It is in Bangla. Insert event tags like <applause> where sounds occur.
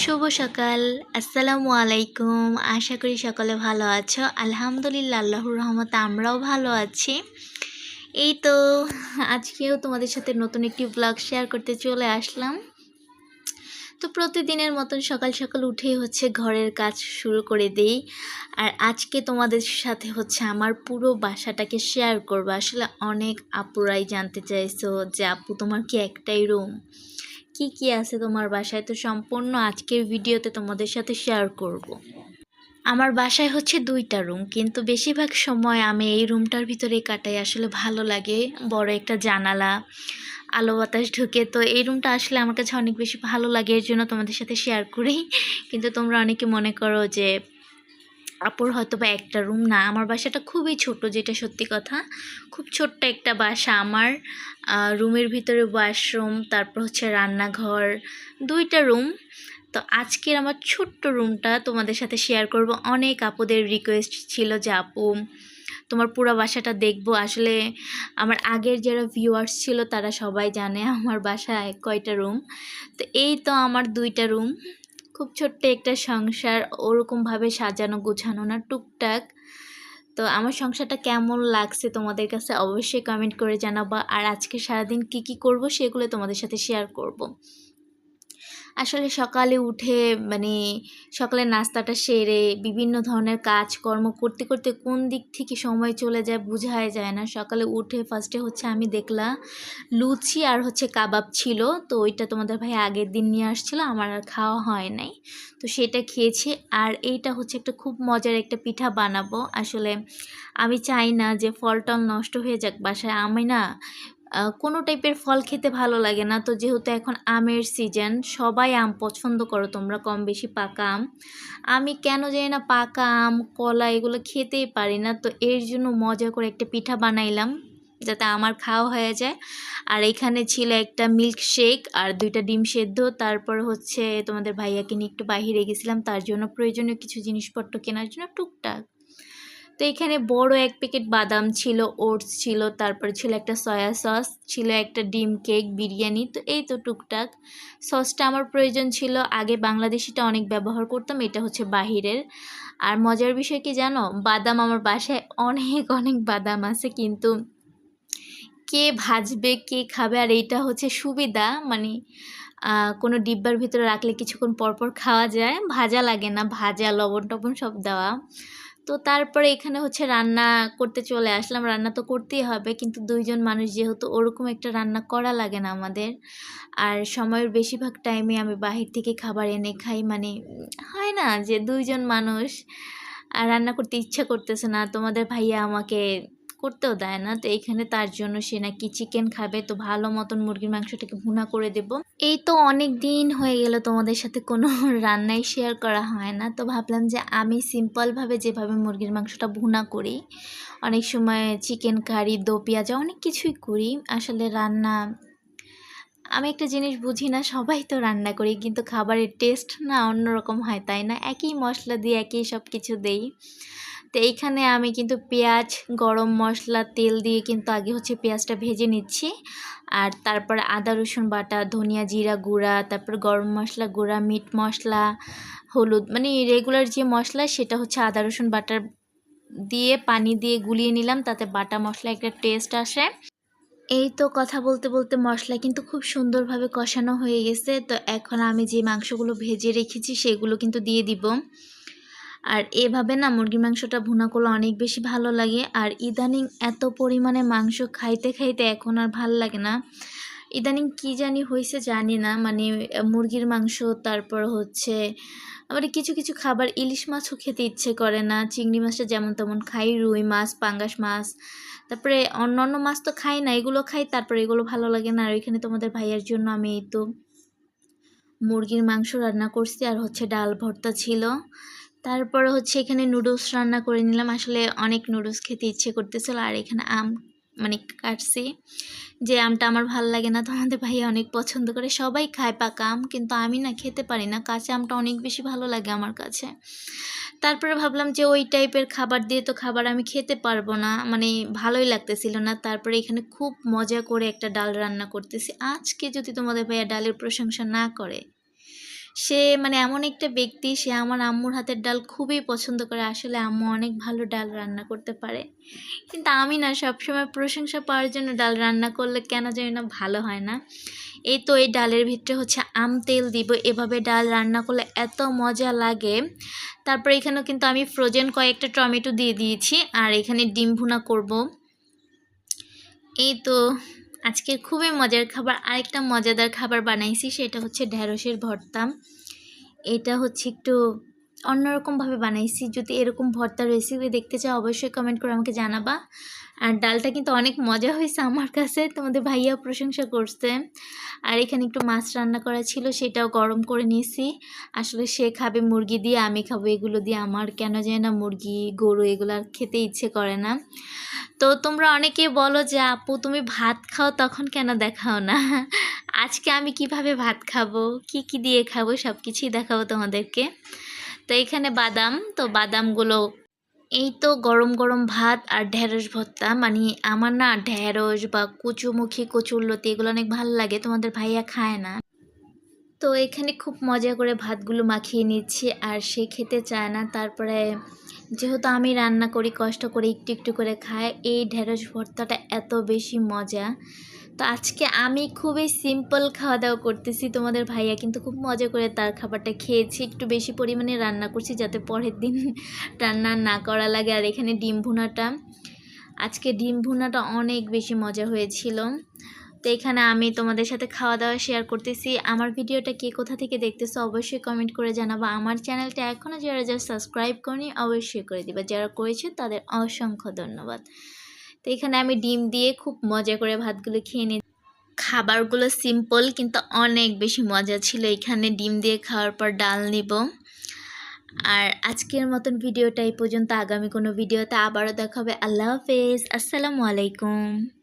শুভ সকাল, আসসালামু আলাইকুম। আশা করি সকলে ভালো আছো। আলহামদুলিল্লাহ, আল্লাহর রহমতে আমরাও ভালো আছি। এই তো, আজকেও তোমাদের সাথে নতুন একটি ব্লগ শেয়ার করতে চলে আসলাম। তো প্রতিদিনের মতন সকাল সকাল উঠেই হচ্ছে ঘরের কাজ শুরু করে দিই। আর আজকে তোমাদের সাথে হচ্ছে আমার পুরো বাসাটাকে শেয়ার করব। আসলে অনেক আপুরাই জানতে চাইছো যে, আপু, তোমার কি একটাই রুম কি কি আছে তোমার বাসায়? তো সম্পূর্ণ আজকের ভিডিওতে তোমাদের সাথে শেয়ার করব। আমার বাসায় হচ্ছে দুইটা রুম কিন্তু বেশিরভাগ সময় আমি এই রুমটার ভিতরে কাটাই। আসলে ভালো লাগে, বড় একটা জানালা, আলো বাতাস ঢুকে। তো এই রুমটা আসলে আমার কাছে অনেক বেশি ভালো লাগে, এর জন্য তোমাদের সাথে শেয়ার করি। কিন্তু তোমরা অনেকে মনে করো যে আপুর হয়তো বা একটা রুম না। আমার বাসাটা খুবই ছোট, যেটা সত্যি কথা। খুব ছোট্ট একটা বাসা আমার। রুমের ভিতরে ওয়াশরুম তারপর হচ্ছে রান্নাঘর, দুইটা রুম তো আজকের আমার ছোট্ট রুমটা তোমাদের সাথে শেয়ার করব। অনেক আপুদের রিকোয়েস্ট ছিল যে, আপু, তোমার পুরো বাসাটা দেখব। আসলে আমার আগের যারা ভিউয়ার্স ছিল, তারা সবাই জানে আমার বাসায় কয়টা রুম তো এই তো আমার দুইটা রুম খুব ছোট্ট একটা সংসার, ওরকমভাবে সাজানো গোছানো না, টুকটাক তো আমার সংসারটা কেমন লাগছে তোমাদের কাছে অবশ্যই কমেন্ট করে জানাব আর আজকে সারাদিন কি কি করব সেগুলো তোমাদের সাথে শেয়ার করব। আসলে সকালে উঠে মানে সকালে নাস্তাটা সেরে বিভিন্ন ধরনের কাজকর্ম করতে করতে কোন দিক থেকে সময় চলে যায় বোঝাই যায় না। সকালে উঠে ফার্স্টে হচ্ছে আমি দেখলাম লুচি আর হচ্ছে কাবাব ছিল। তো ওইটা তোমাদের ভাই আগের দিন নিয়ে আসছিল, আমার আর খাওয়া হয় নাই। তো সেটা খেয়েছি আর এইটা হচ্ছে একটা খুব মজার একটা পিঠা বানাবো। আসলে আমি চাই না যে ফল টল নষ্ট হয়ে যাক বাসায়। আমি না কোনো টাইপের ফল খেতে ভালো লাগে না। তো যেহেতু এখন আমের সিজন সবাই আম পছন্দ করো, তোমরা কম বেশি পাকা আম। আমি কেন জানি না পাকা আম, কলা এগুলো খেতেই পারি না। তো এর জন্য মজা করে একটা পিঠা বানাইলাম, যাতে আমার খাওয়া হয়ে যায়। আর এখানে ছিল একটা মিল্ক শেক আর দুইটা ডিম সেদ্ধ। তারপর হচ্ছে তোমাদের ভাইয়াকে নিয়ে একটু বাহিরে গেছিলাম, তার জন্য প্রয়োজনীয় কিছু জিনিসপত্র কেনার জন্য টুকটাক। তো এখানে বড় এক প্যাকেট বাদাম ছিল, ওটস ছিল, তারপরে ছিল একটা সয়া সস, ছিল একটা ডিম কেক, বিরিয়ানি, তো এই তো টুকটাক। সসটা আমার প্রয়োজন ছিল, আগে বাংলাদেশিটা অনেক ব্যবহার করতাম, এটা হচ্ছে বাহিরের। আর মজার বিষয় কি জানো? বাদাম আমার বাসায় অনেক অনেক বাদাম আছে, কিন্তু কে ভাজবে, কে খাবে, আর এইটা হচ্ছে সুবিধা মানে কোনো ডিব্বার ভিতরে রাখলে কিছুক্ষণ পরপর খাওয়া যায়, ভাজা লাগে না, ভাজা লবণ টবণ সব দেওয়া। তো তারপরে এখানে হচ্ছে রান্না করতে চলে আসলাম। রান্না তো করতেই হবে, কিন্তু দুইজন মানুষ যেহেতু ওরকম একটা রান্না করা লাগে না আমাদের। আর সময়ের বেশিরভাগ টাইমে আমি বাহির থেকে খাবার এনে খাই মানে হয় না যে দুইজন মানুষ, আর রান্না করতে ইচ্ছা করতেছে না। তোমাদের ভাইয়া আমাকে করতেও দেয় না। তো এইখানে তার জন্য সে নাকি চিকেন খাবে। তো ভালো মতন মুরগির মাংসটাকে ভুনা করে দেব। এই তো অনেক দিন হয়ে গেল তোমাদের সাথে কোনো <laughs> রান্নাই শেয়ার করা হয় না। তো ভাবলাম যে আমি সিম্পলভাবে যেভাবে মুরগির মাংসটা ভুনা করি, অনেক সময় চিকেন কারি দো পেঁয়াজা অনেক কিছুই করি। আসলে রান্না, আমি একটা জিনিস বুঝি না, সবাই তো রান্না করি, কিন্তু খাবারের টেস্ট না অন্যরকম হয়, তাই না? একই মশলা দিয়ে একই সব কিছু দেই। তো এইখানে আমি কিন্তু পেঁয়াজ, গরম মশলা, তেল দিয়ে কিন্তু আগে হচ্ছে পেঁয়াজটা ভেজে নিচ্ছি। আর তারপরে আদা, রসুন বাটা, ধনিয়া জিরা গুঁড়া, তারপর গরম মশলা গুঁড়া, মিট মশলা, হলুদ মানে রেগুলার যে মশলা সেটা হচ্ছে আদা, রসুন বাটার দিয়ে পানি দিয়ে গুলিয়ে নিলাম, তাতে বাটা মশলা একটা টেস্ট আসে। এই তো কথা বলতে বলতে মশলা কিন্তু খুব সুন্দরভাবে কষানো হয়ে গেছে, তো এখন আমি যে মাংসগুলো ভেজে রেখেছি সেগুলো কিন্তু দিয়ে দিব। আর এভাবে না মুরগির মাংসটা ভুনা করলে অনেক বেশি ভালো লাগে। আর ইদানিং এত পরিমাণে মাংস খাইতে খাইতে এখন আর ভালো লাগে না। ইদানিং কি জানি হয়েছে জানি না মানে মুরগির মাংস, তারপর হচ্ছে আবার কিছু কিছু খাবার ইলিশ মাছও খেতে ইচ্ছে করে না। চিংড়ি মাছটা যেমন তেমন খাই, রুই মাছ, পাঙ্গাস মাছ, তারপরে অন্য অন্য মাছ তো খাই না, এগুলো খাই, তারপরে এগুলো ভালো লাগে না। আর ওইখানে তোমাদের ভাইয়ার জন্য আমি এই তো মুরগির মাংস রান্না করছি, আর হচ্ছে ডাল ভর্তা ছিল। তারপরে হচ্ছে এখানে নুডলস রান্না করে নিলাম। আসলে অনেক নুডলস খেতে ইচ্ছে করতেছিল। আর এখানে আম মানে কাটছি। যে আমটা আমার ভালো লাগে না তোমাদের ভাইয়া অনেক পছন্দ করে। সবাই খায় পাকা আম, কিন্তু আমি না খেতে পারি না। কাঁচা আমটা অনেক বেশি ভালো লাগে আমার কাছে। তারপরে ভাবলাম যে ওই টাইপের খাবার দিয়ে তো খাবার আমি খেতে পারব না। মানে ভালোই লাগতেছিল না। তারপরে এখানে খুব মজা করে একটা ডাল রান্না করতেছি। আজকে যদি তোমাদের ভাইয়া ডালের প্রশংসা না করে সে মানে এমন একটা ব্যক্তি, সে আমার আম্মুর হাতের ডাল খুবই পছন্দ করে। আসলে আম্মু অনেক ভালো ডাল রান্না করতে পারে। কিন্তু আমি না সবসময় প্রশংসা পাওয়ার জন্য ডাল রান্না করলে কেন জানি না ভালো হয় না। এই তো এই ডালের ভিতরে হচ্ছে আম তেল দিব। এভাবে ডাল রান্না করলে এত মজা লাগে। তারপরে এখানেও কিন্তু আমি ফ্রোজেন কয়েকটা টমেটো দিয়ে দিয়েছি। আর এখানে ডিম ভুনা করব। এই তো আজকে খুবই মজার খাবার, আরেকটা মজাদার খাবার বানাইছি, সেটা হচ্ছে ঢ্যাঁড়সের ভর্তা। এটা হচ্ছে একটু অন্যরকমভাবে বানাইছি। যদি এরকম ভর্তা রেসিপি দেখতে চাও, অবশ্যই কমেন্ট করে আমাকে জানাবা। আর ডালটা কিন্তু অনেক মজা হয়েছে আমার কাছে, তোমাদের ভাইয়া প্রশংসা করছে। আর এখানে একটু মাছ রান্না করা ছিল, সেটাও গরম করে নিয়েছি। আসলে সে খাবে মুরগি দিয়ে, আমি খাব এগুলো দিয়ে। আমার কেন যায় না মুরগি, গরু এগুলো আর খেতে ইচ্ছে করে না। তো তোমরা অনেকে বলো যে, আপু, তুমি ভাত খাও, তখন কেন দেখাও না? আজকে আমি কীভাবে ভাত খাব, কি কি দিয়ে খাব সব কিছুই দেখাবো তোমাদেরকে। তো এখানে বাদাম, তো বাদামগুলো এই তো গরম গরম ভাত আর ঢেঁড়স ভর্তা। মানে আমার না ঢেঁড়স বা কচুমুখী, কচুরলতি এগুলো অনেক ভালো লাগে, তোমাদের ভাইয়া খায় না। তো এখানে খুব মজা করে ভাতগুলো মাখিয়ে নিচ্ছি আর সে খেতে চায় না, তারপরে যেহেতু আমি রান্না করি, কষ্ট করে একটু একটু করে খায়, এই ঢেঁড়স ভর্তাটা এত বেশি মজা। তো আজকে আমি খুবই সিম্পল খাওয়া দাওয়া করতেছি তোমাদের ভাইয়া। কিন্তু খুব মজা করে তার খাবারটা খেয়েছি। একটু বেশি পরিমাণে রান্না করছি যাতে পরের দিন <laughs> রান্না না করা লাগে। আর এখানে ডিম ভুনাটা। আজকে ডিম ভুনাটা অনেক বেশি মজা হয়েছিল। তো এখানে আমি তোমাদের সাথে খাওয়া দাওয়া শেয়ার করতেছি। আমার ভিডিওটা কে কোথা থেকে দেখতেছো অবশ্যই কমেন্ট করে জানাব। আমার চ্যানেলটা এখনও যারা যারা সাবস্ক্রাইব করেনি অবশ্যই করে দিবা। যারা করেছে তাদের অসংখ্য ধন্যবাদ। তো এখানে আমি ডিম দিয়ে খুব মজা করে ভাতগুলো খেয়ে নিই খাবারগুলো সিম্পল কিন্তু অনেক বেশি মজা ছিল। এখানে ডিম দিয়ে খাওয়ার পর ডাল নিব। আর আজকের মতন ভিডিওটা এই পর্যন্ত। আগামী কোনো ভিডিওতে আবারও দেখাবে আল্লাহ হাফেজ। আসসালামু আলাইকুম।